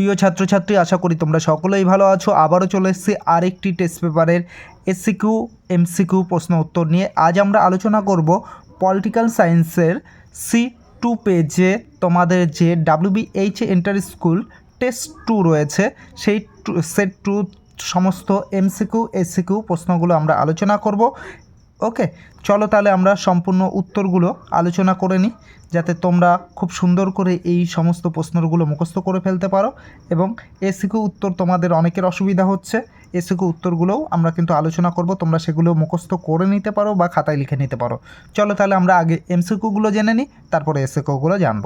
প্রিয় ছাত্রছাত্রী, আশা করি তোমরা সকলেই ভালো আছো। আবারও চলে এসেছি আরেকটি টেস্ট পেপারের এসিকিউ এমসিকিউ প্রশ্ন উত্তর নিয়ে। আজ আমরা আলোচনা করব পলিটিক্যাল সায়েন্সের সি টু পেজে তোমাদের যে WBH enter school test two রয়েছে, সেই সেট টু সমস্ত এমসিকিউ এসিকিউ প্রশ্নগুলো আমরা আলোচনা করব। ওকে চলো তাহলে আমরা সম্পূর্ণ উত্তরগুলো আলোচনা করে নিই, যাতে তোমরা খুব সুন্দর করে এই সমস্ত প্রশ্নগুলো মুখস্থ করে ফেলতে পারো এবং এসিকু উত্তর তোমাদের অনেকের অসুবিধা হচ্ছে, এসিকু উত্তরগুলোও আমরা কিন্তু আলোচনা করব, তোমরা সেগুলো মুখস্থ করে নিতে পারো বা খাতায় লিখে নিতে পারো। চলো তাহলে আমরা আগে এমসিকিউগুলো জেনে নিই, তারপরে এসিকিউগুলো জানব।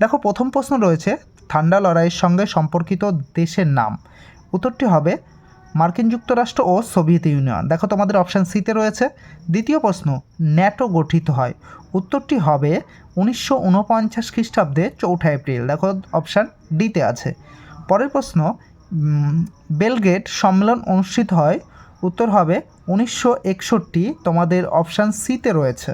দেখো, প্রথম প্রশ্ন রয়েছে ঠান্ডা লড়াইয়ের সঙ্গে সম্পর্কিত দেশের নাম। উত্তরটি হবে মার্কিন যুক্তরাষ্ট্র ও সোভিয়েত ইউনিয়ন। দেখো তোমাদের অপশান সিতে রয়েছে। দ্বিতীয় প্রশ্ন, ন্যাটো গঠিত হয়। উত্তরটি হবে উনিশশো উনপঞ্চাশ খ্রিস্টাব্দে চৌঠা এপ্রিল। দেখো অপশান ডিতে আছে। পরের প্রশ্ন বেলগেট সম্মেলন অনুষ্ঠিত হয়। উত্তর হবে উনিশশো একষট্টি। তোমাদের অপশান সিতে রয়েছে।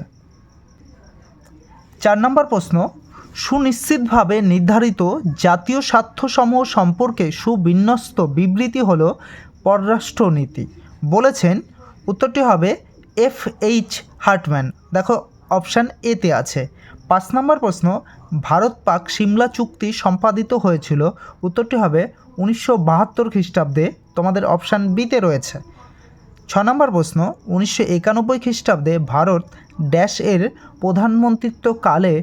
চার নম্বর প্রশ্ন, সুনিশ্চিতভাবে নির্ধারিত জাতীয় স্বার্থসমূহ সম্পর্কে সুবিন্যস্ত বিবৃতি হল পররাষ্ট্রনীতি। বলেছেন, উত্তরটি হবে এফ এইচ হার্টম্যান। দেখো, অপশান এতে আছে। পাঁচ নম্বর প্রশ্ন, ভারত পাক সিমলা চুক্তি সম্পাদিত হয়েছিল। উত্তরটি হবে উনিশশো বাহাত্তর খ্রিস্টাব্দে। তোমাদের অপশান বিতে রয়েছে। ছ নম্বর প্রশ্ন, উনিশশো একানব্বই খ্রিস্টাব্দে ভারত ড্যাশ এর প্রধানমন্ত্রিত্বকালে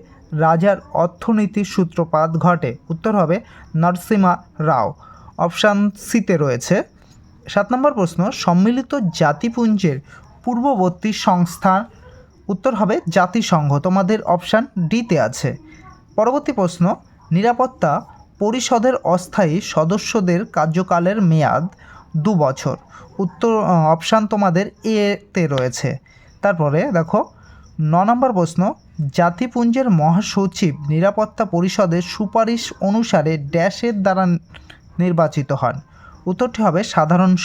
রাজার অর্থনীতির সূত্রপাত ঘটে। উত্তর হবে নরসিমা রাও। অপশান সিতে রয়েছে। সাত নম্বর প্রশ্ন, সম্মিলিত জাতিপুঞ্জের পূর্ববর্তী সংস্থা উত্তর হবে জাতিসংঘ। তোমাদের অপশান ডিতে আছে। পরবর্তী প্রশ্ন, নিরাপত্তা পরিষদের অস্থায়ী সদস্যদের কার্যকালের মেয়াদ দু বছর। উত্তর অপশান তোমাদের এতে রয়েছে। তারপরে দেখো, ন নম্বর প্রশ্ন, জাতিপুঞ্জের মহাসচিব নিরাপত্তা পরিষদের সুপারিশ অনুসারে ড্যাশের দ্বারা নির্বাচিত হন। উত্তরটি হবে সাধারণ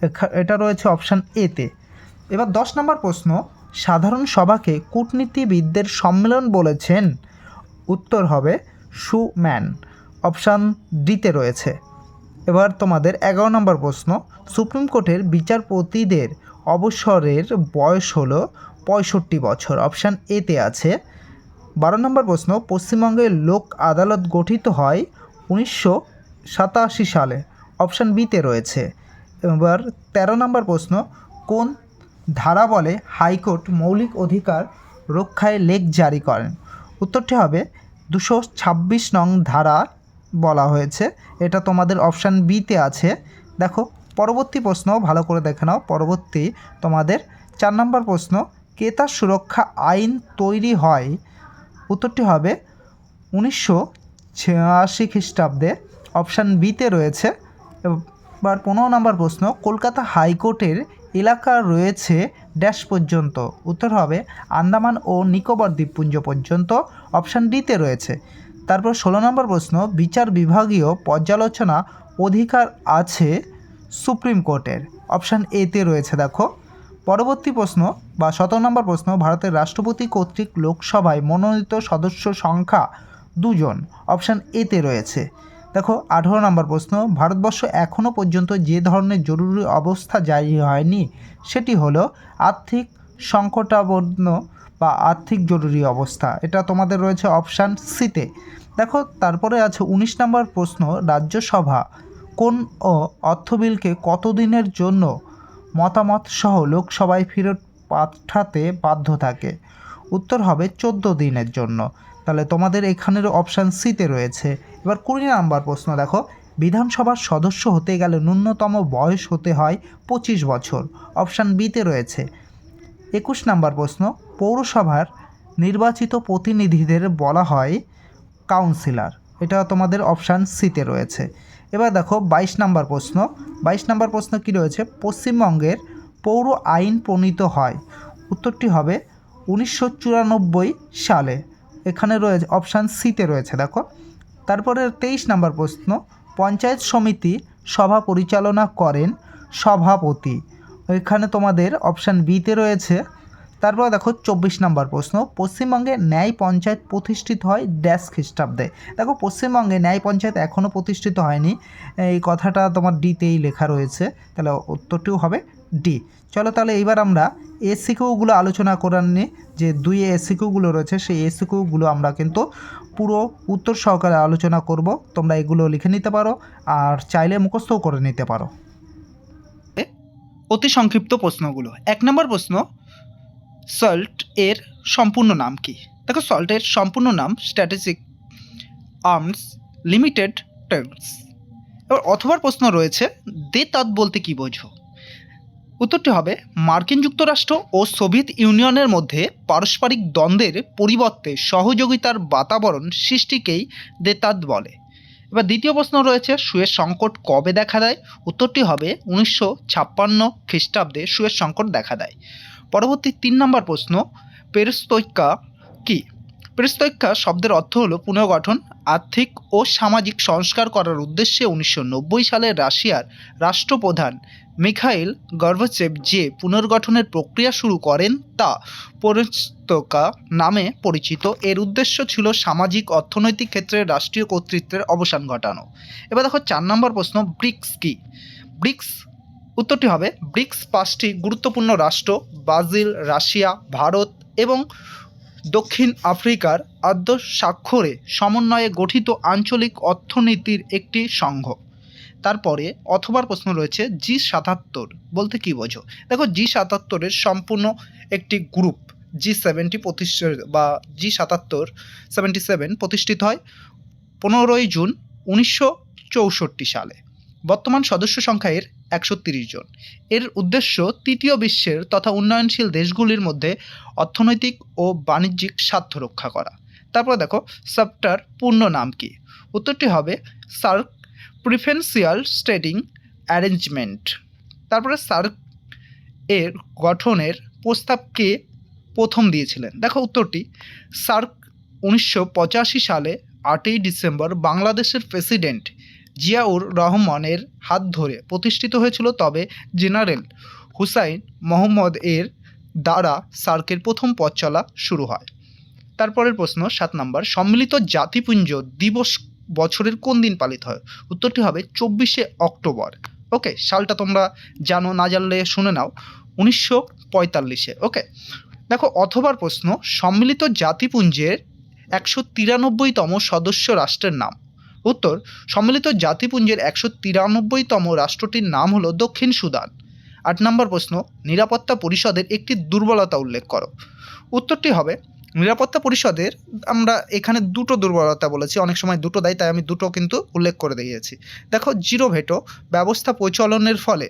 এখা- এটা রয়েছে অপশান এতে এবার দশ নম্বর প্রশ্ন, সাধারণ সভাকে কূটনীতিবিদদের সম্মেলন বলেছেন। উত্তর হবে সুম্যান। অপশান ডিতে রয়েছে। এবার তোমাদের এগারো নম্বর প্রশ্ন, সুপ্রিম কোর্টের বিচারপতিদের অবসরের বয়স হলো পঁয়ষট্টি বছর। অপশান এতে আছে। বারো নম্বর প্রশ্ন, পশ্চিমবঙ্গের লোক আদালত গঠিত হয় উনিশশো সাতাশি সালে। অপশান বিতে রয়েছে। এবার তেরো নম্বর প্রশ্ন, কোন ধারা বলে হাইকোর্ট মৌলিক অধিকার রক্ষায় লেখ জারি করেন? উত্তরটি হবে দুশো ছাব্বিশ নং ধারা বলা হয়েছে। এটা তোমাদের অপশান বিতে আছে। দেখো, পরবর্তী প্রশ্ন ভালো করে দেখে নাও। পরবর্তী তোমাদের চার নম্বর প্রশ্ন ক্রেতা সুরক্ষা আইন তৈরি হয়? উত্তরটি হবে উনিশশো ছিয়াশি খ্রিস্টাব্দে। অপশান বিতে রয়েছে। এবার পনেরো নম্বর প্রশ্ন, কলকাতা হাইকোর্টের এলাকা রয়েছে ড্যাশ পর্যন্ত। উত্তর হবে, আন্দামান ও নিকোবর দ্বীপপুঞ্জ পর্যন্ত। অপশান ডিতে রয়েছে। তারপর ষোলো নম্বর প্রশ্ন, বিচার বিভাগীয় পর্যালোচনা অধিকার আছে সুপ্রিম কোর্টের। অপশান এতে রয়েছে, দেখো। পরবর্তী প্রশ্ন বা সতেরো নম্বর প্রশ্ন, ভারতের রাষ্ট্রপতি কর্তৃক লোকসভায় মনোনীত সদস্য সংখ্যা দুজন। অপশান এতে রয়েছে। দেখো, আঠেরো নম্বর প্রশ্ন, ভারতবর্ষ এখনও পর্যন্ত যে ধরনের জরুরি অবস্থা জারি হয়নি, সেটি হলো আর্থিক সংকটাবন্ন বা আর্থিক জরুরি অবস্থা। এটা তোমাদের রয়েছে অপশান সিতে দেখো, তারপরে আছে উনিশ নম্বর প্রশ্ন, রাজ্যসভা কোন ও অর্থ বিলকে কতদিনের জন্য মতামত সহ লোকসভায় ফেরত পাঠাতে বাধ্য থাকে? উত্তর হবে চোদ্দ দিনের জন্য। তাহলে তোমাদের এখানের অপশান সিতে রয়েছে। এবার কুড়ি নাম্বার প্রশ্ন দেখো। বিধানসভার সদস্য হতে গেলে ন্যূনতম বয়স হতে হয় পঁচিশ বছর। অপশান বিতে রয়েছে। একুশ নাম্বার প্রশ্ন, পৌরসভার নির্বাচিত প্রতিনিধিদের বলা হয় কাউন্সিলর। এটা তোমাদের অপশান সিতে রয়েছে। এবার দেখো বাইশ নাম্বার প্রশ্ন। বাইশ নাম্বার প্রশ্ন কি রয়েছে? পশ্চিমবঙ্গের পৌর আইন প্রণীত হয়। উত্তরটি হবে উনিশশো চুরানব্বই সালে। এখানে রয়েছে অপশান সিতে রয়েছে, দেখো। তারপরে তেইশ নাম্বার প্রশ্ন, পঞ্চায়েত সমিতি সভা পরিচালনা করেন সভাপতি। এখানে তোমাদের অপশান বিতে রয়েছে। তারপর দেখো, চব্বিশ নম্বর প্রশ্ন, পশ্চিমবঙ্গে ন্যায় পঞ্চায়েত প্রতিষ্ঠিত হয় ড্যাশ খ্রিস্টাব্দে দেখো, পশ্চিমবঙ্গে ন্যায় পঞ্চায়েত এখনও প্রতিষ্ঠিত হয়নি। এই কথাটা তোমার ডিতেই লেখা রয়েছে, তাহলে উত্তরটিও হবে ডি। চলো তাহলে এইবার আমরা এসিকিউগুলো আলোচনা করার নিয়ে যে দুই এসিকিউগুলো রয়েছে, সেই এসিকিউগুলো আমরা কিন্তু পুরো উত্তর সহকারে আলোচনা করব। তোমরা এগুলো লিখে নিতে পারো, আর চাইলে মুখস্থও করে নিতে পারো। অতি সংক্ষিপ্ত প্রশ্নগুলো। এক নম্বর প্রশ্ন সল্ট এর সম্পূর্ণ নাম কি? দেখো সল্টের সম্পূর্ণ নাম স্ট্র্যাটেজিক আর্মস লিমিটেড টেলস এবার অথবার প্রশ্ন রয়েছে, দে তাৎ বলতে কি বোঝো? উত্তরটি হবে, মার্কিন যুক্তরাষ্ট্র ও সোভিয়েত ইউনিয়নের মধ্যে পারস্পরিক দ্বন্দ্বের পরিবর্তে সহযোগিতার বাতাবরণ সৃষ্টিকেই দেতাদ বলে। এবার দ্বিতীয় প্রশ্ন রয়েছে, সুয়ের সংকট কবে দেখা দেয়? উত্তরটি হবে উনিশশো ছাপ্পান্ন খ্রিস্টাব্দে সুয়ের সংকট দেখা দেয়। পরবর্তী তিন নম্বর প্রশ্ন পেরস্তৈকা কি? পেরস্তৈকা শব্দের অর্থ হলো পুনর্গঠন, আর্থিক ও সামাজিক সংস্কার করার উদ্দেশ্যে উনিশশো নব্বই সালে রাশিয়ার রাষ্ট্রপ্রধান মিখাইল গর্ভচেভ যে পুনর্গঠনের প্রক্রিয়া শুরু করেন তা পরিস্তকা নামে পরিচিত। এর উদ্দেশ্য ছিল সামাজিক অর্থনৈতিক ক্ষেত্রে রাষ্ট্রীয় কর্তৃত্বের অবসান ঘটানো। এবার দেখো চার নম্বর প্রশ্ন, ব্রিক্স কি? ব্রিক্স উত্তরটি হবে, ব্রিক্স পাঁচটি গুরুত্বপূর্ণ রাষ্ট্র, ব্রাজিল, রাশিয়া, ভারত এবং দক্ষিণ আফ্রিকার আদ্য স্বাক্ষরে সমন্বয়ে গঠিত আঞ্চলিক অর্থনীতির একটি সংঘ। তারপরে অথবার প্রশ্ন রয়েছে, জি সাতাত্তর বলতে কি বোঝো? দেখো, জি সাতাত্তরের সম্পূর্ণ একটি গ্রুপ, জি সেভেন্টি প্রতিষ্ঠিত বা জি সাতাত্তর সেভেন্টি সেভেন প্রতিষ্ঠিত হয় পনেরোই জুন উনিশশো চৌষট্টি সালে। বর্তমান সদস্য সংখ্যা এর একশো জন। এর উদ্দেশ্য তৃতীয় বিশ্বের তথা উন্নয়নশীল দেশগুলির মধ্যে অর্থনৈতিক ও বাণিজ্যিক স্বার্থ রক্ষা করা। তারপর দেখো সফটার পূর্ণ নাম কি? উত্তরটি হবে সার্ক প্রিফেন্সিয়াল স্টেডিং অ্যারেঞ্জমেন্ট। তারপরে সার্ক এর গঠনের প্রস্তাবকে প্রথম দিয়েছিলেন? দেখো উত্তরটি, সার্ক উনিশশো পঁচাশি সালে আটই ডিসেম্বর বাংলাদেশের প্রেসিডেন্ট জিয়াউর রহমানের হাত ধরে প্রতিষ্ঠিত হয়েছিল তবে জেনারেল হুসাইন মোহাম্মদ এর দ্বারা সার্কের প্রথম পথ চলা শুরু হয়। তারপরের প্রশ্ন সাত নম্বর, সম্মিলিত জাতিপুঞ্জ দিবস বছরের কোন দিন পালিত হয়? উত্তরটি হবে চব্বিশে অক্টোবর। ওকে, সালটা তোমরা জানো, না জানলে শুনে নাও। উনিশশো পঁয়তাল্লিশে, ওকে। দেখো, অথবার প্রশ্ন, সম্মিলিত জাতিপুঞ্জের একশো তিরানব্বইতম সদস্য রাষ্ট্রের নাম। উত্তর, সম্মিলিত জাতিপুঞ্জের একশো তিরানব্বইতম রাষ্ট্রটির নাম হলো দক্ষিণ সুদান। আট নম্বর প্রশ্ন, নিরাপত্তা পরিষদের একটি দুর্বলতা উল্লেখ করো। উত্তরটি হবে, নিরাপত্তা পরিষদের, আমরা এখানে দুটো দুর্বলতা বলেছি, অনেক সময় দুটো দেয়, তাই আমি দুটো কিন্তু উল্লেখ করে দিয়েছি। দেখো, জিরো ভেটো ব্যবস্থা পরিচালনের ফলে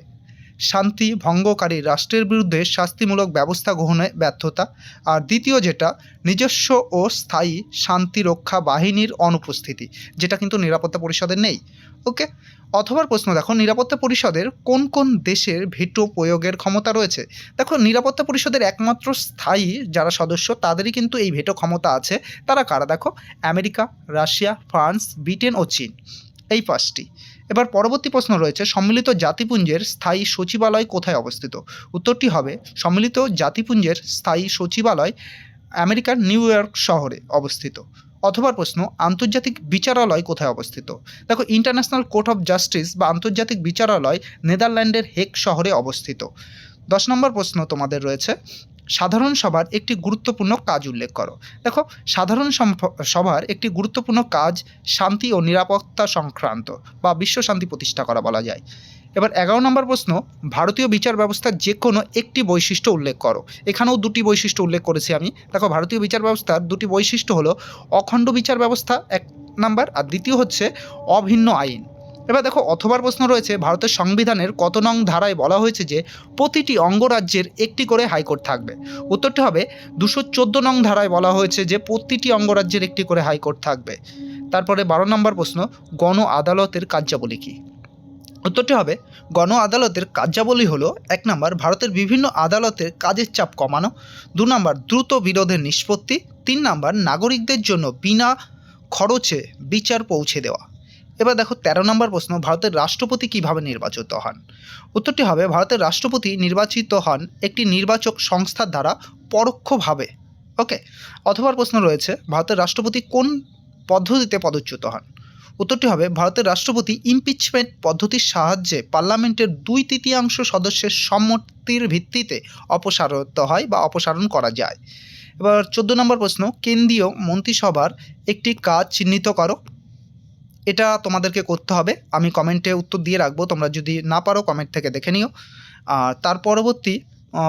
শান্তি ভঙ্গকারী রাষ্ট্রের বিরুদ্ধে শাস্তিমূলক ব্যবস্থা গ্রহণে ব্যর্থতা, আর দ্বিতীয় যেটা, নিজস্ব ও স্থায়ী শান্তি রক্ষা বাহিনীর অনুপস্থিতি, যেটা কিন্তু নিরাপত্তা পরিষদের নেই। ওকে অথবা প্রশ্ন, দেখো, নিরাপত্তা পরিষদের কোন কোন দেশের ভেটো প্রয়োগের ক্ষমতা রয়েছে? দেখো, নিরাপত্তা পরিষদের একমাত্র স্থায়ী যারা সদস্য, তাদেরই কিন্তু এই ভেটো ক্ষমতা আছে। তারা কারা? দেখো, আমেরিকা, রাশিয়া, ফ্রান্স, ব্রিটেন ও চীন। এই পাঁচটি। এবার পরবর্তী প্রশ্ন রয়েছে, সম্মিলিত জাতিপুঞ্জের স্থায়ী সচিবালয় কোথায় অবস্থিত? উত্তরটি হবে, সম্মিলিত জাতিপুঞ্জের স্থায়ী সচিবালয় আমেরিকার নিউ ইয়র্ক শহরে অবস্থিত। অথবা প্রশ্ন, আন্তর্জাতিক বিচারালয় কোথায় অবস্থিত? দেখো, ইন্টারন্যাশনাল কোর্ট অফ জাস্টিস বা আন্তর্জাতিক বিচারালয় নেদারল্যান্ডের হেক শহরে অবস্থিত। দশ নম্বর প্রশ্ন তোমাদের রয়েছে সাধারণ সভার একটি গুরুত্বপূর্ণ কাজ উল্লেখ করো। দেখো, সাধারণ সভার একটি গুরুত্বপূর্ণ কাজ শান্তি ও নিরাপত্তা সংক্রান্ত বা বিশ্ব শান্তি প্রতিষ্ঠা করা বলা যায়। এবার এগারো নম্বর প্রশ্ন, ভারতীয় বিচার ব্যবস্থার যে কোনো একটি বৈশিষ্ট্য উল্লেখ করো। এখানেও দুটি বৈশিষ্ট্য উল্লেখ করেছি আমি। দেখো, ভারতীয় বিচার ব্যবস্থার দুটি বৈশিষ্ট্য হলো অখণ্ড বিচার ব্যবস্থা এক নাম্বার, আর দ্বিতীয় হচ্ছে অভিন্ন আইন। এবার দেখো, অথবার প্রশ্ন রয়েছে, ভারতের সংবিধানের কত নং ধারায় বলা হয়েছে যে, প্রতিটি অঙ্গরাজ্যের একটি করে হাইকোর্ট থাকবে। উত্তরটি হবে, দুশো চোদ্দ নং ধারায় বলা হয়েছে যে, প্রতিটি অঙ্গরাজ্যের একটি করে হাইকোর্ট থাকবে। তারপরে বারো নম্বর প্রশ্ন, গণ আদালতের কার্যাবলী কী? উত্তরটি হবে, গণ আদালতের কার্যাবলী হলো, এক নম্বর, ভারতের বিভিন্ন আদালতের কাজের চাপ কমানো, দু নম্বর, দ্রুত বিরোধের নিষ্পত্তি, তিন নম্বর, নাগরিকদের জন্য বিনা খরচে বিচার পৌঁছে দেওয়া। এবার দেখো তেরো নম্বর প্রশ্ন, ভারতের রাষ্ট্রপতি কীভাবে নির্বাচিত হন? উত্তরটি হবে, ভারতের রাষ্ট্রপতি নির্বাচিত হন একটি নির্বাচক সংস্থার দ্বারা পরোক্ষভাবে ওকে অথবা প্রশ্ন রয়েছে, ভারতের রাষ্ট্রপতি কোন পদ্ধতিতে পদচ্যুত হন? উত্তরটি হবে, ভারতের রাষ্ট্রপতি ইমপিচমেন্ট পদ্ধতির সাহায্যে পার্লামেন্টের দুই তৃতীয়াংশ সদস্যের সম্মতির ভিত্তিতে অপসারিত হয় বা অপসারণ করা যায়। এবার চোদ্দ নম্বর প্রশ্ন, কেন্দ্রীয় মন্ত্রিসভার একটি কাজ চিহ্নিত করো। এটা তোমাদেরকে করতে হবে। আমি কমেন্টে উত্তর দিয়ে রাখব। তোমরা যদি না পারো কমেন্ট থেকে দেখে নিও। আর তার পরবর্তী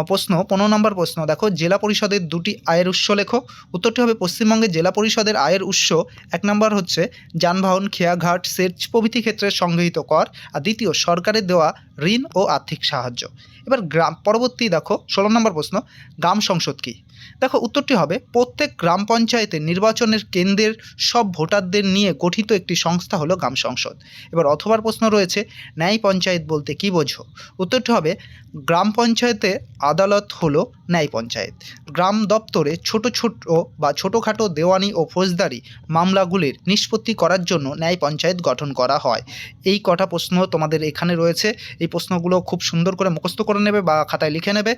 প্রশ্ন, পনেরো নম্বর প্রশ্ন, দেখো, জেলা পরিষদের দুটি আয়ের উৎস লেখো। উত্তরটি হবে পশ্চিমবঙ্গের জেলা পরিষদের আয়ের উৎস। এক নম্বর হচ্ছে যানবাহন, খেয়াঘাট, সেচ প্রভৃতি ক্ষেত্রে সংগৃহীত কর। আর দ্বিতীয়, সরকারের দেওয়া ঋণ ও আর্থিক সাহায্য। এবার গ্রাম, পরবর্তী দেখো, ষোলো নম্বর প্রশ্ন, গ্রাম সংসদ কী? দেখো, উত্তরটি হবে প্রত্যেক গ্রাম পঞ্চায়েতে নির্বাচনের কেন্দ্রের সব ভোটারদের নিয়ে গঠিত একটি সংস্থা হলো গ্রাম সংসদ। এবার অথবার প্রশ্ন রয়েছে, ন্যায় পঞ্চায়েত বলতে কী বোঝো? উত্তরটি হবে, গ্রাম পঞ্চায়েতে আদালত হলো ন্যায় পঞ্চায়েত। গ্রাম দপ্তরে ছোট ছোট বা ছোটোখাটো দেওয়ানি ও ফৌজদারি মামলাগুলির নিষ্পত্তি করার জন্য ন্যায় পঞ্চায়েত গঠন করা হয়। এই কটা প্রশ্ন তোমাদের এখানে রয়েছে। এই প্রশ্নগুলো খুব সুন্দর করে মুখস্থ করে নেবে বা খাতায় লিখে নেবে।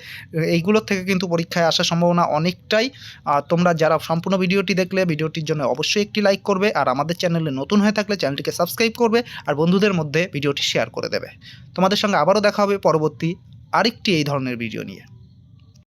এইগুলোর থেকে কিন্তু পরীক্ষায় আসার সম্ভাবনা অনেকটাই। আর তোমরা যারা সম্পূর্ণ ভিডিওটি দেখলে, ভিডিওটির জন্য অবশ্যই একটি লাইক করবে আর আমাদের চ্যানেলে নতুন হয়ে থাকলে চ্যানেলটিকে সাবস্ক্রাইব করবে আর বন্ধুদের মধ্যে ভিডিওটি শেয়ার করে দেবে। তোমাদের সঙ্গে আবারও দেখা হবে পরবর্তী আরেকটি এই ধরনের ভিডিও নিয়ে।